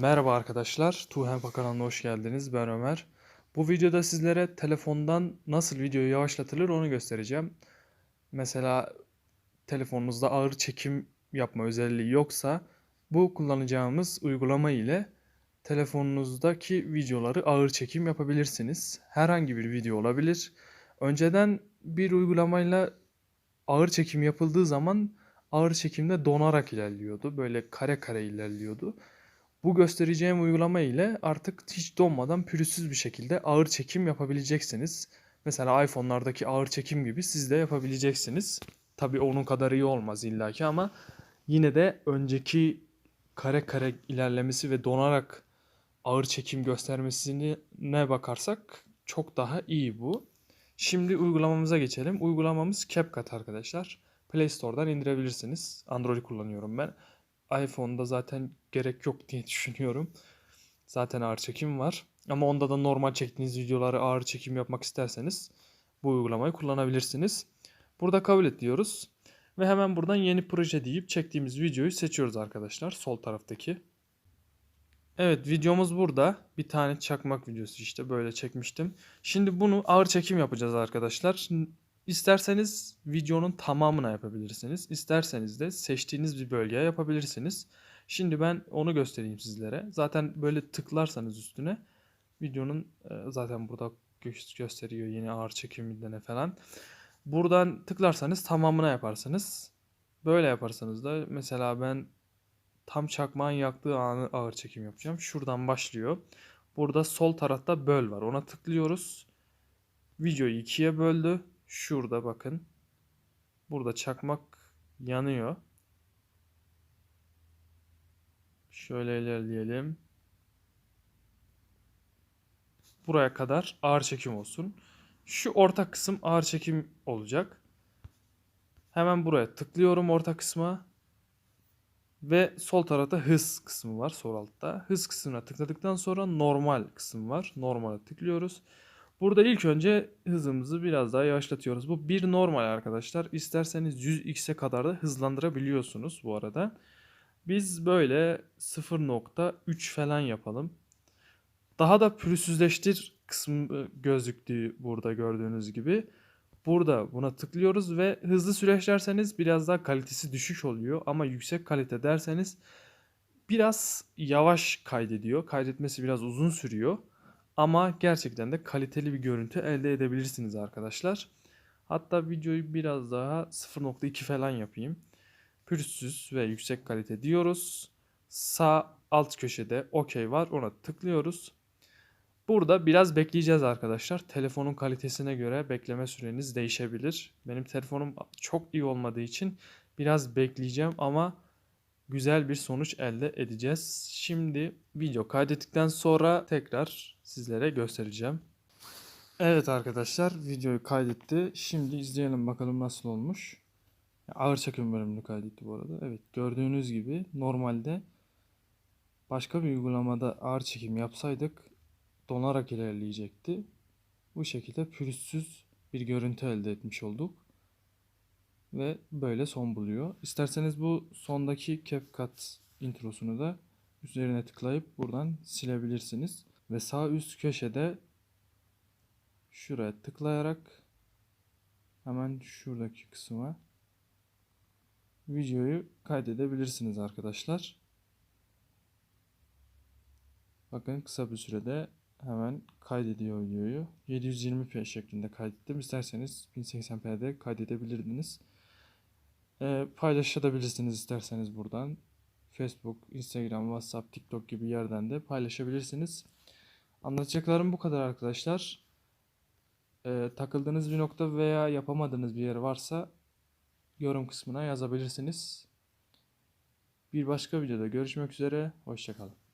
Merhaba arkadaşlar, Tuğhem kanalına hoş geldiniz. Ben Ömer. Bu videoda sizlere telefondan nasıl videoyu yavaşlatılır onu göstereceğim. Mesela telefonunuzda ağır çekim yapma özelliği yoksa bu kullanacağımız uygulama ile telefonunuzdaki videoları ağır çekim yapabilirsiniz. Herhangi bir video olabilir. Önceden bir uygulamayla ağır çekim yapıldığı zaman ağır çekimde donarak ilerliyordu. Böyle kare kare ilerliyordu. Bu göstereceğim uygulama ile artık hiç donmadan pürüzsüz bir şekilde ağır çekim yapabileceksiniz. Mesela iPhone'lardaki ağır çekim gibi siz de yapabileceksiniz. Tabii onun kadar iyi olmaz illaki ama yine de önceki kare kare ilerlemesi ve donarak ağır çekim göstermesine ne bakarsak çok daha iyi bu. Şimdi uygulamamıza geçelim. Uygulamamız CapCut arkadaşlar. Play Store'dan indirebilirsiniz. Android kullanıyorum ben iPhone'da zaten gerek yok diye düşünüyorum. Zaten ağır çekim var. Ama onda da normal çektiğiniz videoları ağır çekim yapmak isterseniz bu uygulamayı kullanabilirsiniz. Burada kabul et diyoruz. Ve hemen buradan yeni proje deyip çektiğimiz videoyu seçiyoruz arkadaşlar. Sol taraftaki. Evet videomuz burada. Bir tane çakmak videosu işte böyle çekmiştim. Şimdi bunu ağır çekim yapacağız arkadaşlar. İsterseniz videonun tamamına yapabilirsiniz. İsterseniz de seçtiğiniz bir bölgeye yapabilirsiniz. Şimdi ben onu göstereyim sizlere. Zaten böyle tıklarsanız üstüne videonun e, zaten burada gö- gösteriyor yeni ağır çekiminde ne falan. Buradan tıklarsanız tamamına yaparsınız. Böyle yaparsanız da mesela ben tam çakmağın yaktığı anı ağır çekim yapacağım. Şuradan başlıyor. Burada sol tarafta böl var. Ona tıklıyoruz. Videoyu ikiye böldü. Şurada bakın. Burada çakmak yanıyor. Şöyle ilerleyelim. Buraya kadar ağır çekim olsun. Şu orta kısım ağır çekim olacak. Hemen buraya tıklıyorum orta kısma. Ve sol tarafta hız kısmı var sol altta. Hız kısmına tıkladıktan sonra normal kısım var. Normale tıklıyoruz. Burada ilk önce hızımızı biraz daha yavaşlatıyoruz. Bu bir normal arkadaşlar. İsterseniz 100x'e kadar da hızlandırabiliyorsunuz bu arada. Biz böyle 0.3 falan yapalım. Daha da pürüzsüzleştir kısmı gözüktüğü burada gördüğünüz gibi. Burada buna tıklıyoruz ve hızlı süreç derseniz biraz daha kalitesi düşük oluyor. Ama yüksek kalite derseniz biraz yavaş kaydediyor. Kaydetmesi biraz uzun sürüyor. Ama gerçekten de kaliteli bir görüntü elde edebilirsiniz arkadaşlar. Hatta videoyu biraz daha 0.2 falan yapayım. Pürüzsüz ve yüksek kalite diyoruz. Sağ alt köşede OK var. Ona tıklıyoruz. Burada biraz bekleyeceğiz arkadaşlar. Telefonun kalitesine göre bekleme süreniz değişebilir. Benim telefonum çok iyi olmadığı için biraz bekleyeceğim ama güzel bir sonuç elde edeceğiz. Şimdi video kaydettikten sonra tekrar sizlere göstereceğim. Evet arkadaşlar videoyu kaydetti. Şimdi izleyelim bakalım nasıl olmuş. Ağır çekim bölümünü kaydetti bu arada. Evet gördüğünüz gibi normalde başka bir uygulamada ağır çekim yapsaydık donarak ilerleyecekti. Bu şekilde pürüzsüz bir görüntü elde etmiş olduk. Ve böyle son buluyor. İsterseniz bu sondaki CapCut introsunu da üzerine tıklayıp buradan silebilirsiniz. Ve sağ üst köşede şuraya tıklayarak hemen şuradaki kısma videoyu kaydedebilirsiniz arkadaşlar. Bakın kısa bir sürede hemen kaydediyor videoyu. 720p şeklinde kaydettim. İsterseniz 1080p'de kaydedebilirdiniz. Ee, paylaşabilirsiniz isterseniz buradan. Facebook, Instagram, WhatsApp, TikTok gibi yerden de paylaşabilirsiniz. Anlatacaklarım bu kadar arkadaşlar. Ee, takıldığınız bir nokta veya yapamadığınız bir yer varsa yorum kısmına yazabilirsiniz. Bir başka videoda görüşmek üzere. Hoşçakalın.